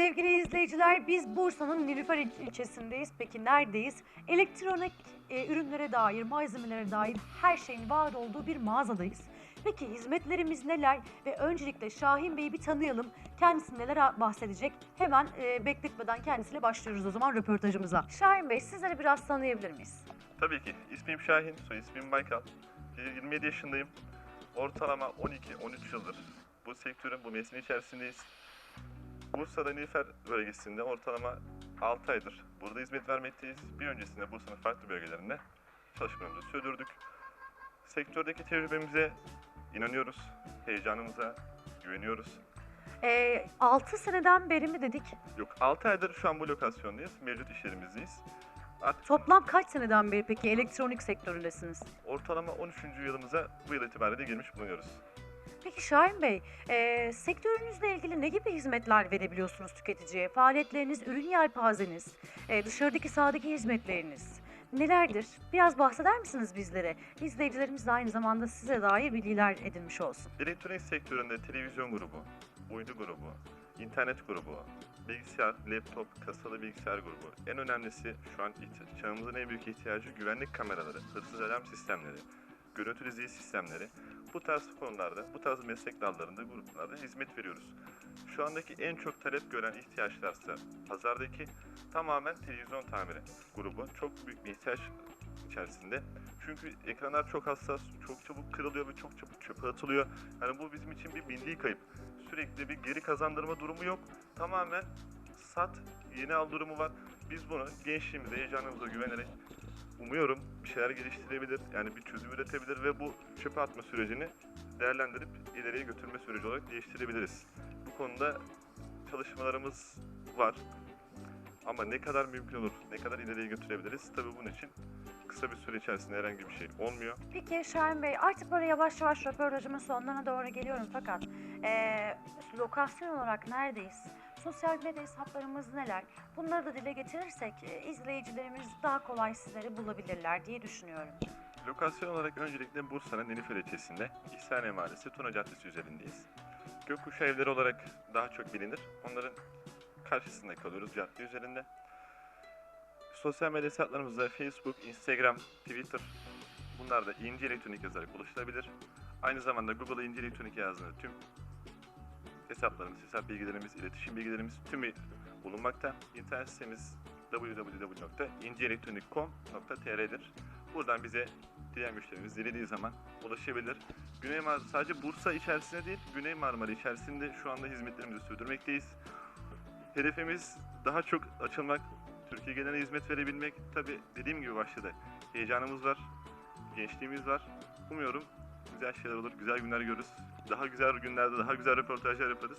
Sevgili izleyiciler biz Bursa'nın Nilüfer il- ilçesindeyiz. Peki neredeyiz? Elektronik e, ürünlere dair, malzemelere dair her şeyin var olduğu bir mağazadayız. Peki hizmetlerimiz neler? Ve öncelikle Şahin Bey'i bir tanıyalım. Kendisi neler bahsedecek? Hemen e, bekletmeden kendisiyle başlıyoruz o zaman röportajımıza. Şahin Bey sizleri biraz tanıyabilir miyiz? Tabii ki. İsmim Şahin, soy ismim Baykal. Ee, 27 yaşındayım. Ortalama 12-13 yıldır bu sektörün, bu mesleğin içerisindeyiz. Bursa'da Nilüfer bölgesinde ortalama 6 aydır burada hizmet vermekteyiz. Bir öncesinde Bursa'nın farklı bölgelerinde çalışmalarımızı sürdürdük. Sektördeki tecrübemize inanıyoruz, heyecanımıza güveniyoruz. E, 6 seneden beri mi dedik? Yok 6 aydır şu an bu lokasyondayız, mevcut iş yerimizdeyiz. Artık Toplam kaç seneden beri peki elektronik sektöründesiniz? ortalama 13. yılımıza bu yıl itibariyle girmiş bulunuyoruz. Peki Şahin Bey, e, sektörünüzle ilgili ne gibi hizmetler verebiliyorsunuz tüketiciye? Faaliyetleriniz, ürün yelpazeniz, e, dışarıdaki sahadaki hizmetleriniz nelerdir? Biraz bahseder misiniz bizlere? İzleyicilerimiz de aynı zamanda size dair bilgiler edinmiş olsun. Elektronik sektöründe televizyon grubu, uydu grubu, internet grubu, bilgisayar, laptop, kasalı bilgisayar grubu. En önemlisi şu an çağımızın en büyük ihtiyacı güvenlik kameraları, hırsız alarm sistemleri, görüntü diziyi sistemleri. Bu tarz konularda, bu tarz meslek dallarında, gruplarda hizmet veriyoruz. Şu andaki en çok talep gören ihtiyaçlarsa pazardaki tamamen televizyon tamiri grubu. Çok büyük bir ihtiyaç içerisinde. Çünkü ekranlar çok hassas, çok çabuk kırılıyor ve çok çabuk çöpe atılıyor. Yani bu bizim için bir milli kayıp. Sürekli bir geri kazandırma durumu yok. Tamamen sat, yeni al durumu var. Biz bunu gençliğimize, heyecanımıza güvenerek umuyorum bir şeyler geliştirebilir. Yani bir çözüm üretebilir ve bu çöpe atma sürecini değerlendirip ileriye götürme süreci olarak değiştirebiliriz. Bu konuda çalışmalarımız var. Ama ne kadar mümkün olur, ne kadar ileriye götürebiliriz? Tabii bunun için kısa bir süre içerisinde herhangi bir şey olmuyor. Peki Şahin Bey, artık böyle yavaş yavaş röportajımın sonlarına doğru geliyorum fakat e, lokasyon olarak neredeyiz? Sosyal medya hesaplarımız neler? Bunları da dile getirirsek e, izleyicilerimiz daha kolay sizleri bulabilirler diye düşünüyorum. Lokasyon olarak öncelikle Bursa'nın Nilüfer ilçesinde İhsaniye Mahallesi Tuna Caddesi üzerindeyiz. Gökkuşağı evleri olarak daha çok bilinir. Onların karşısında kalıyoruz cadde üzerinde. Sosyal medya hesaplarımızda Facebook, Instagram, Twitter bunlar da İnci Elektronik yazarak ulaşılabilir. Aynı zamanda Google'a İnci Elektronik yazdığında tüm hesaplarımız, hesap bilgilerimiz, iletişim bilgilerimiz tümü bulunmakta. İnternet sitemiz www.incielektronik.com.tr'dir. Buradan bize diğer müşterimiz dilediği zaman ulaşabilir. Güney Mar sadece Bursa içerisinde değil, Güney Marmara içerisinde şu anda hizmetlerimizi sürdürmekteyiz. Hedefimiz daha çok açılmak, Türkiye geneline hizmet verebilmek. Tabi dediğim gibi başladı. Heyecanımız var, gençliğimiz var. Umuyorum güzel şeyler olur, güzel günler görürüz. Daha güzel günlerde daha güzel röportajlar yaparız.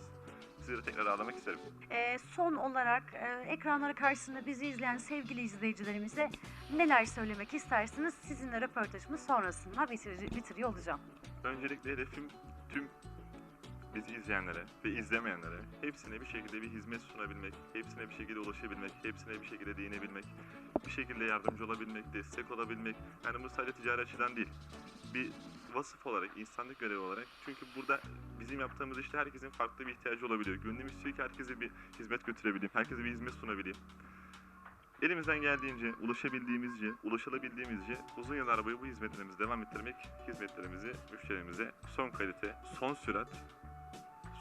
Sizleri tekrar ağırlamak isterim. E, son olarak e, ekranları karşısında bizi izleyen sevgili izleyicilerimize neler söylemek istersiniz? Sizinle röportajımız sonrasında bitir- bitiriyor olacağım. Öncelikle hedefim tüm bizi izleyenlere ve izlemeyenlere hepsine bir şekilde bir hizmet sunabilmek, hepsine bir şekilde ulaşabilmek, hepsine bir şekilde değinebilmek, bir şekilde yardımcı olabilmek, destek olabilmek. Yani bu sadece ticari açıdan değil. Bir vasıf olarak, insanlık görevi olarak. Çünkü burada bizim yaptığımız işte herkesin farklı bir ihtiyacı olabiliyor. Gönlüm istiyor ki herkese bir hizmet götürebileyim, herkese bir hizmet sunabileyim. Elimizden geldiğince, ulaşabildiğimizce, ulaşılabildiğimizce uzun yıllar boyu bu hizmetlerimizi devam ettirmek, hizmetlerimizi müşterimize son kalite, son sürat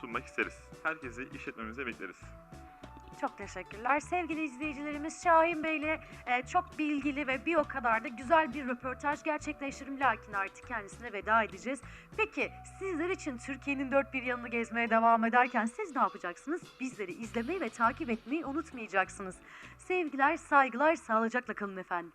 sunmak isteriz. Herkesi işletmemize bekleriz. Çok teşekkürler. Sevgili izleyicilerimiz Şahin Bey'le e, çok bilgili ve bir o kadar da güzel bir röportaj gerçekleştirdim. Lakin artık kendisine veda edeceğiz. Peki sizler için Türkiye'nin dört bir yanını gezmeye devam ederken siz ne yapacaksınız? Bizleri izlemeyi ve takip etmeyi unutmayacaksınız. Sevgiler, saygılar, sağlıcakla kalın efendim.